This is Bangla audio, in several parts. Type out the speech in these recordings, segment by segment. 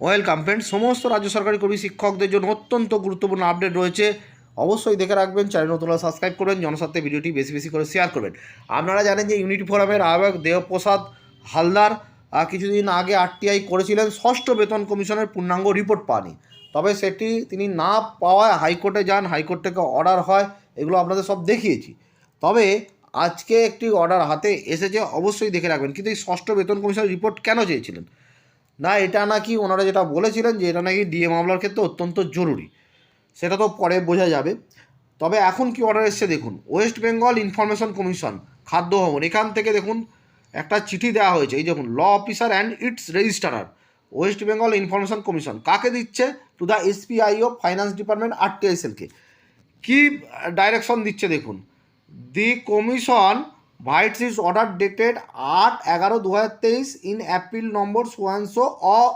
ওয়েলকাম ফ্রেন্ড সমস্ত রাজ্য সরকারি কর্মী শিক্ষকদের জন্য অত্যন্ত গুরুত্বপূর্ণ আপডেট রয়েছে। অবশ্যই দেখে রাখবেন চ্যানেল নতুন সাবস্ক্রাইব করবেন, জনস্বার্থে ভিডিওটি বেশি বেশি করে শেয়ার করবেন। আপনারা জানেন যে ইউনিটি ফোরামের আহ্বায়ক দেবপ্রসাদ হালদার কিছুদিন আগে আরটিআই করেছিলেন, ষষ্ঠ বেতন কমিশনের পূর্ণাঙ্গ রিপোর্ট পাননি। তবে সেটি তিনি না পাওয়ায় হাইকোর্টে যান, হাইকোর্ট থেকে অর্ডার হয়, এগুলো আপনাদের সব দেখিয়েছি। তবে আজকে একটি অর্ডার হাতে এসেছে, অবশ্যই দেখে রাখবেন। কিন্তু এই ষষ্ঠ বেতন কমিশনের রিপোর্ট কেন চেয়েছিলেন? না, এটা নাকি ওনারা যেটা বলেছিলেন যে এটা নাকি ডিএ মামলার ক্ষেত্রে অত্যন্ত জরুরি। সেটা তো পরে বোঝা যাবে। তবে এখন কি অর্ডার এসছে দেখুন ওয়েস্ট বেঙ্গল ইনফরমেশন কমিশন খাদ্য ভবন, এখান থেকে দেখুন, একটা চিঠি দেওয়া হয়েছে। এই দেখুন law officer and its registrar West Bengal information commission কাকে দিচ্ছে? To the SPIO finance department আর আরটিআইসেলকে কি। ডাইরেকশন দিচ্ছে দেখুন? The commission vide its is order dated আট এগারো দু হাজার তেইশ in appeal number সোয়াংশো of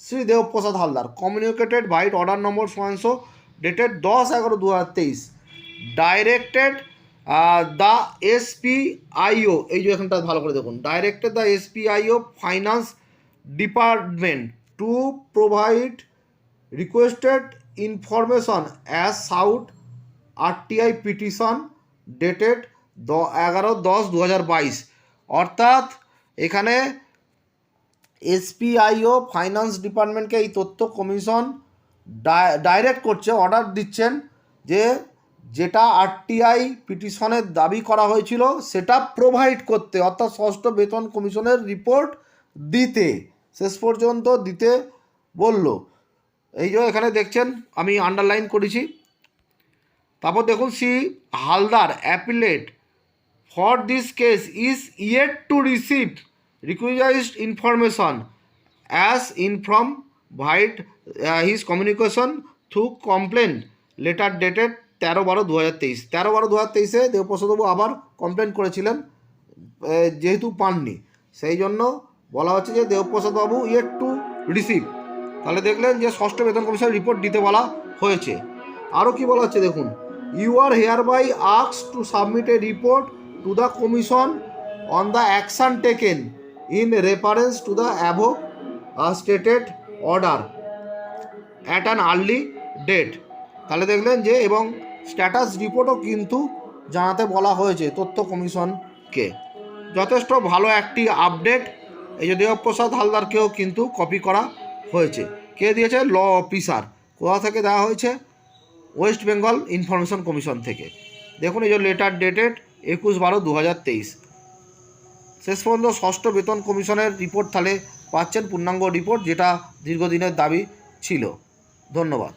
Shri Debaprasad Haldar. Communicated vide order number সোয়াংশো dated দশ এগারো দু হাজার তেইশ। ডাইরেক্টেড দ্য এসপিআইও এই যে এখানটা ভালো করে দেখুন। Directed the SPIO finance department to provide requested information as sought RTI petition dated দ এগারো, দশ দু হাজার বাইশ। অর্থাৎ এখানে এসপিআইও ফাইন্যান্স ডিপার্টমেন্টকে এই তথ্য কমিশন ডাইরেক্ট করছে, অর্ডার দিচ্ছেন যে যেটা আরটিআই পিটিশনের দাবি করা হয়েছিল সেটা প্রোভাইড করতে, অর্থাৎ ষষ্ঠ বেতন কমিশনের রিপোর্ট দিতে, শেষ পর্যন্ত দিতে বলল। এই যে এখানে দেখছেন, আমি আন্ডারলাইন করেছি। তারপর দেখুন C Haldar appellate for this case is yet to receive requisitioned information as informed vide his communication through complaint letter dated তেরো বারো দু হাজার তেইশ। তেরো বারো দু হাজার তেইশে দেবপ্রসাদবাবু আবার কমপ্লেন করেছিলেন যেহেতু পাননি। সেই জন্য বলা হচ্ছে যে দেবপ্রসাদবাবু ইয়েট টু রিসিভ তাহলে দেখলেন যে ষষ্ঠ বেতন কমিশন রিপোর্ট দিতে বলা হয়েছে। আরও কি বলা হচ্ছে দেখুন ইউ আর হেয়ার বাই আক্স to submit a report to the commission on the action taken in reference to the above stated order at an early date তাহলে দেখলেন যে, এবং স্ট্যাটাস রিপোর্টও কিন্তু জানাতে বলা হয়েছে তথ্য কমিশনকে যথেষ্ট ভালো একটি আপডেট এই যে দেবপ্রসাদ হালদারকেও কিন্তু কপি করা হয়েছে। কে দিয়েছে? ল অফিসার কোথা থেকে দেওয়া হয়েছে? ওয়েস্ট বেঙ্গল ইনফরমেশন কমিশন থেকে। দেখুন এই যে লেটার ডেটেড একুশ বারো দু হাজার তেইশ। শেষ পর্যন্ত ষষ্ঠ বেতন কমিশনের রিপোর্ট তাহলে পাচ্ছেন পূর্ণাঙ্গ রিপোর্ট, যেটা দীর্ঘদিনের দাবি ছিল। ধন্যবাদ।